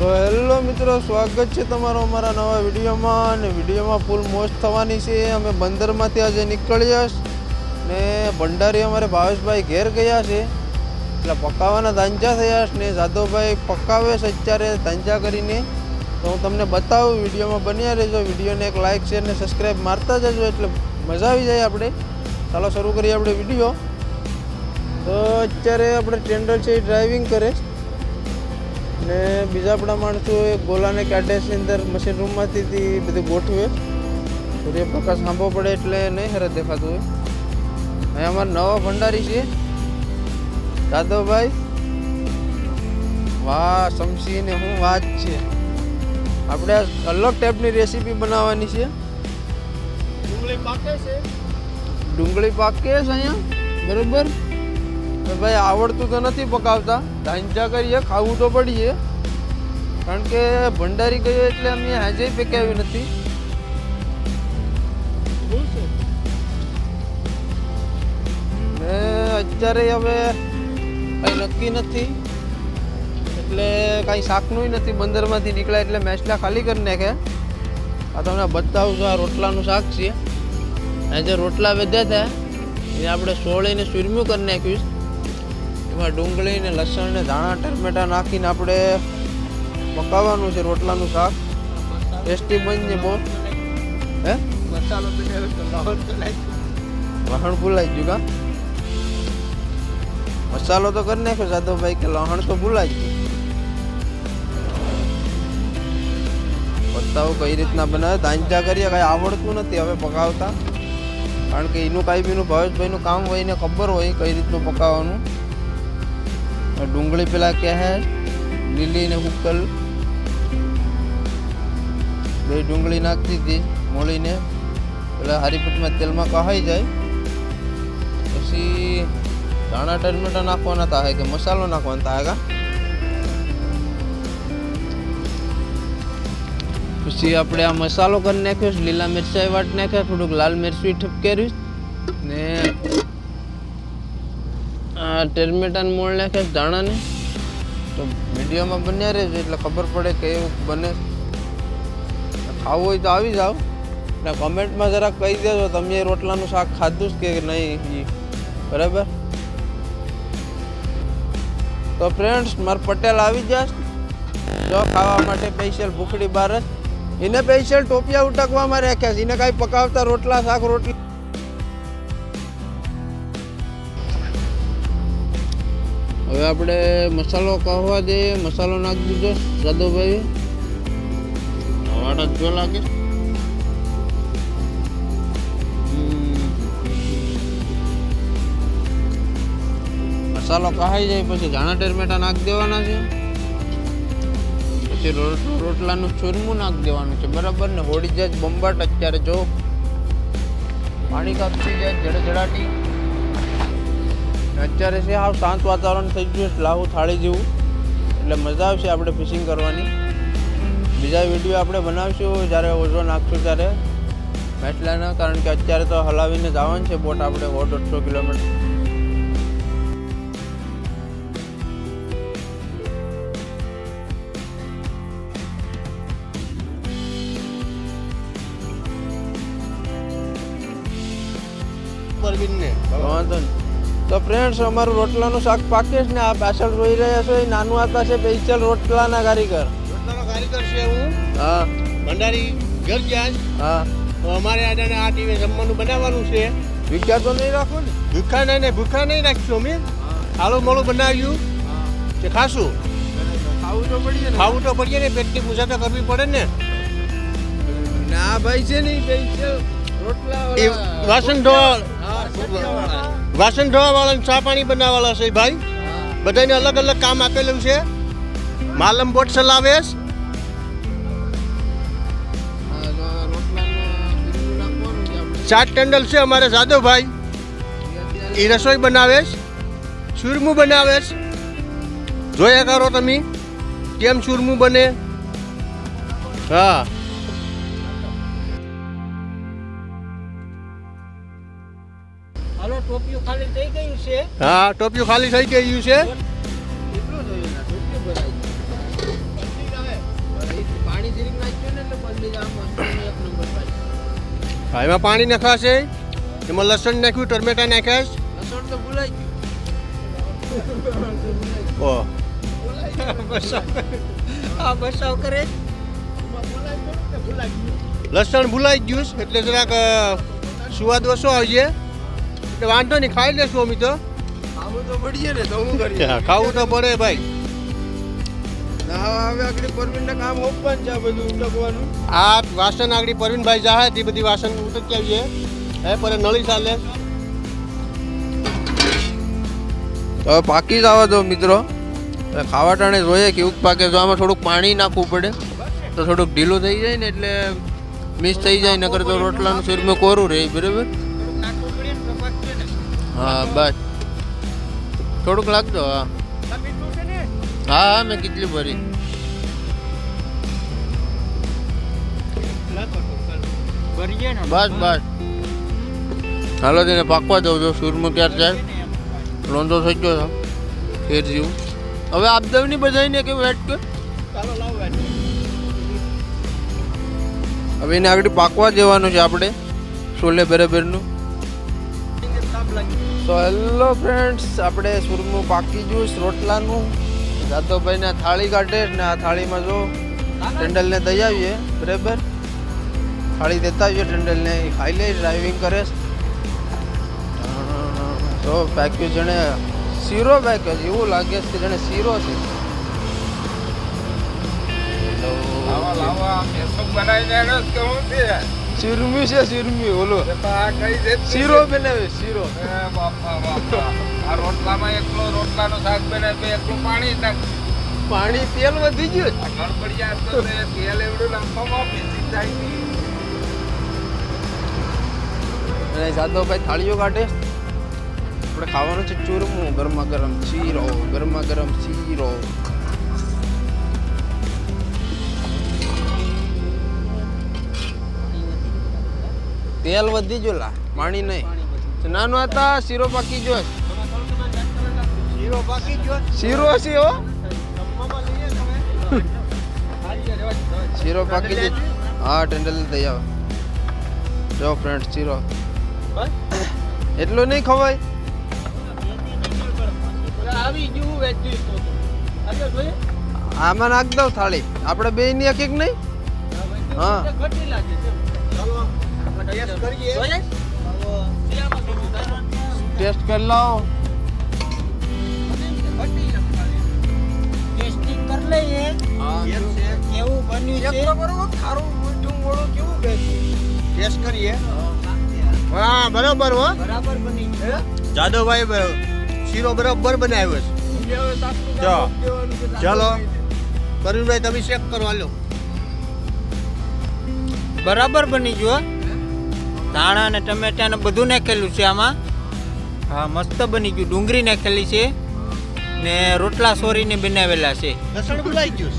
So hello મિત્રો, સ્વાગત છે તમારો અમારા નવા વિડીયોમાં અને વિડીયોમાં ફૂલ મોજ થવાની છે. અમે બંદરમાંથી આજે નીકળ્યા ને ભંડારી અમારે ભાવેશભાઈ ઘેર ગયા છે. એટલે પકાવવાના ધાંજા થયા છે ને જાદવભાઈ પકાવે છે અત્યારે ધાંજા કરીને. તો હું તમને બતાવું, વિડીયોમાં બન્યા રહેજો. વિડીયોને એક લાઇક શેર ને સબસ્ક્રાઈબ મારતા જજો એટલે મજા આવી જાય આપણે. ચાલો શરૂ કરીએ આપણે વીડિયો. તો અત્યારે આપણે ટેન્ડર છે એ ડ્રાઇવિંગ કરે છે ને બીજા આપણા માણસોએ ગોલાને કાઢે છે અંદર મશીન રૂમમાંથી બધું ગોઠવે. સૂર્યપ્રકાશ સાંભળવો પડે એટલે નહીં હરત દેખાતું હોય. અહીંયા અમારા નવા ભંડારી છે. જાદવભાઈ વાહ સમસી ને હું વાત છે. આપણે અલગ ટાઈપની રેસીપી બનાવવાની છે. ડુંગળી પાકે છે. ડુંગળી પાકે છે અહીંયા બરોબર? ભાઈ આવડતું તો નથી પકાવતા. ધાંજા કરીએ ખાવું તો પડીએ. કારણ કે ભંડારી ગયો એટલે અમે હાજે પકાવી નથી. ને અત્યારે હવે કંઈ નક્કી નથી. એટલે કાંઈ શાકનું નથી બંદરમાંથી નીકળ્યા એટલે મેસલા ખાલી કરી નાખે. આ તમને બતાવું છું આ રોટલાનું શાક છે. આજે રોટલા વધ્યા હતા. એ આપણે સોળીને સુરમ્યું કરી નાખ્યું એમાં ડુંગળી ને લસણ ને ધાણા ટમેટા નાખીને આપણે પકાવવાનું છે રોટલાનું શાક. ટેસ્ટી બનશે બહુ હે? લહણ ભૂલાઈ ગયું કા? મસાલો તો કરી નાખ્યો જાદવભાઈ કે લહણ તો ભૂલાઈ ગયું. બતાવો કઈ રીતના બનાવે? દાંજા કરીએ કાંઈ આવડતું નથી હવે પકાવતા. કારણ કે એનું કાંઈ બીનું ભાવેશભાઈનું કામ હોય ને ખબર હોય કઈ રીતનું પકાવવાનું. ડુંગળી પેલા કહે લીલી ને ઉકલ બે ડુંગળી નાખતી હતી મોળીને પેલા હારીપટમાં તેલમાં કહાઈ જાય પછી ધાણા ટમેટા નાખવાના થાય કે મસાલો નાખવાનો થાય પછી આપણે આ મસાલો કરી નાખ્યો લીલા મિરચાઈ વાટ નાખ્યા થોડુંક લાલ મિરચી ઠપકેર્યું ને આ ટમેટાને મોળ નાખ્યા છે ધાણાને તો વિડીયોમાં બન્યા રહેજો, એટલે ખબર પડે કે એવું બને ખાવું હોય તો આવી જાઓ. ને કમેન્ટમાં જરાક કહી દેજો, તમે રોટલાનું શાક ખાધું જ કે નહીં? બરાબર? તો ફ્રેન્ડ્સ મારા પટેલ આવી જશ જો ખાવા માટે સ્પેશિયલ ભૂખડી બાર જ. એને સ્પેશિયલ ટોપિયા ઉટકવામાં રાખ્યા છે. એને કાંઈ પકાવતા રોટલા, શાક, રોટલી હવે આપણે મસાલો કહવા દે મસાલો નાખી દીધો. સાદોભાઈ વાટ જ લાગે. મસાલો કહાઈ જાય પછી ધાણા ટમેટા નાખી દેવાના છે. પછી રોટલાનું ચૂરમું નાખી દેવાનું છે. બરાબર ને? હોળી જાય બંબાટ અત્યારે જો પાણી કાપતી જાય જડે જડાટી અત્યારે છે હાવ શાંત વાતાવરણ થઈ ગયું છે લાવું થાળી જેવું. એટલે મજા આવશે આપણે ફિશિંગ કરવાની. બીજા વીડિયો આપણે બનાવશું જ્યારે ઓઝો નાખશું ત્યારે. મેટલાના કારણ કે અત્યારે તો હલાવીને જવાનું છે બોટ આપણે સો દોઢસો કિલોમીટર. પરવીનને વાંધો નહીં. તો ફ્રેન્ડ્સ અમારું રોટલાનું શાક પાકે છે ને આ પાછળ જોઈ રહ્યા છો. એ નાનું આતા છે સ્પેશિયલ રોટલાના કારીગર. રોટલાનો કારીગર છે હું. હા. ભંડારી ઘર ગયા હા. તો અમારે આજે આ ટીમે જમવાનું બનાવવાનું છે. વિચાર તો નહીં રાખો ને? ભૂખા નહીં ને ભૂખા નહીં રાખશું અમે આલું મોળું બનાવ્યું. કે ખાશું? ખાવું તો પડીએ ખાવું તો પડીએ ને પેટની પૂજા તો કરવી પડે ને. ના ભાઈ છે નહીં સ્પેશિયલ રોટલા એ વાસણ ધોવા. વાસણ ધોવા વાળા ચા પાણી બનાવવાળા છે ભાઈ. બધાને અલગ અલગ કામ આપેલું છે. માલમ બોટ ચલાવે છે. હા, તો આ રોટલાનું બીજું નાખવાનું છે આપણે. ચાટ ટેન્ડલ છે અમારે જાદવભાઈ એ રસોઈ બનાવે છે ચૂરમું બનાવે જોયા કરો તમે. કેમ ચૂરમું બને? હા. હાલો ટોપિયું ખાલી થઈ ગયું છે. હા ટોપિયું ખાલી થઈ ગયું છે. કેટલું જોઈએ ના કેટલું ભરાય. છે? જીરીક નાખ્યું ને એટલે બદલી આમ એક નંબર હા એમાં પાણી નખાશે. એમાં લસણ નાખ્યું ટમેટા નાખ્યા. લસણ તો ભૂલાઈ ગયું. ઓ. આ બસાવ કરે. લસણ ભૂલાઈ ગયું એટલે જરાક સુવાદ ઓછો આવશે એટલે વાંધો નહીં ખાઈ લેશું અમે તો. ખાવું તો પડીએ ને તો હું કરીએ ખાવું તો પડે ભાઈ. ના હવે આગળ પરવીનને કામ આ બધું ઉટકવાનું. આ વાસણ આગળ પરવીનભાઈ જાહે તે બધી વાસણ ઉતરતી આવીએ હે પર નળી ચાલે. હવે પાકી જ આવા દો મિત્રો. ખાવા ટાણે જોઈએ કેવું પાકે. જો આમાં થોડુંક પાણી નાખવું પડે તો થોડુંક ઢીલું થઈ જાય ને એટલે મિક્સ થઈ જાય નકર તો રોટલાનું શરીરમાં કોરું રહે બરાબર? હા બસ થોડુંક લાગતો હા. હા હા, મેં કેટલી ભરી. બસ બસ. હાલો, તેને પાકવા દઉં છો. સૂરમાં ક્યારે છે લોંધો થઈ ગયો છે ફેર જેવું. હવે આપ દઉં નહીં બધાને કે વેટ કર. હવે એને આગળ પાકવા દેવાનું છે આપણે. છોલે બરાબરનું તો હેલો ફ્રેન્ડ્સ આપણે સુરમું પાકી જ્યુસ, રોટલાનું, જાદવભાઈને થાળી કાઢે ને આ થાળીમાં જો ટેન્ડલને દઈ આવીએ બરાબર? થાળી દેતા આવીએ ટેન્ડલને ખાઈ લે ડ્રાઇવિંગ કરે. તો પેક્યું જેણે શીરો પેક્યો છે. એવું લાગે છે કે જેણે શીરો છે. લાવા લાવા બનાવીને જ કહું છે? શીરમી છે શીરમી ઓલો. આ કઈ છે શીરો બનાવે શીરો. એ બાપા બાપા. આ રોટલામાં એકલો રોટલાનો શાક બને તો એકલું પાણી નાખ. પાણી તેલ વધી ગયું આ ગડબડિયા તો તેલ એવડું નાખવામાં બેસી જાય. અને જાદવભાઈ થાળીઓ કાઢે. આપણે ખાવાનું છે ચૂરમું ગરમા ગરમ શીરો ગરમા ગરમ શીરો. તેલ વધી જો લા પાણી નહીં. નાનો હતા શીરો પાકી જો શીરો પાકી જો શીરો હો. શીરો પાકી ગયો હા ટેન્ડલ થઈ આવે. જો ફ્રેન્ડ શીરો. એટલું નહીં ખવાય? આમાં નાખ દઉં થાળી. આપણે બે ની એક એક નહીં હા. ઘટી લાગે છે ટેસ્ટ કરીએ. ટેસ્ટ કરી લાવો ટેસ્ટિંગ કરી લઈએ કેવું બન્યું છે ખારું મીઠું મોળું કેવું ટેસ્ટ કરીએ હા બરોબર હો બરાબર બની ગયું જાદવભાઈ બ- શીરો બરોબર બનાવ્યો છે જો ચાલો પરવીનભાઈ તમે ચેક કરો હાલો બરાબર બની ગયું હો. ધાણા ને ટમેટા ને બધું નાખેલું છે આમાં. હા મસ્ત બની ગયું. ડુંગળી નાખેલી છે ને રોટલા સોરીને બનાવેલા છે. લસણ ભૂલાઈ ગયું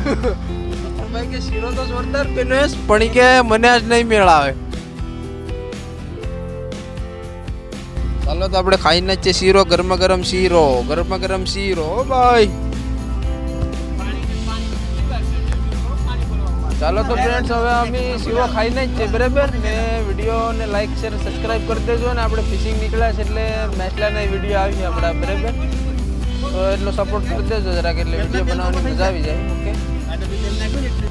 ભાઈ કે શીરો તો જોરદાર બન્યો પણ કે મને આજ નહીં મેળ આવે ચાલો તો આપણે ખાઈને જ છે શીરો ગરમા ગરમ શીરો ગરમા ગરમ શીરો ભાઈ. ચાલો તો ફ્રેન્ડ્સ હવે અમે શીરો ખાઈને જ છે, બરાબર? ને વિડીયોને લાઈક શેર સબસ્ક્રાઇબ કરી દેજો ને આપણે ફિશિંગ નીકળ્યા છે એટલે મેચલાના વીડિયો આવી આપણા બરાબર? તો એટલો સપોર્ટ કરી દેજો જરાક, એટલે વીડિયો બનાવવાની મજા આવી જાય ઓકે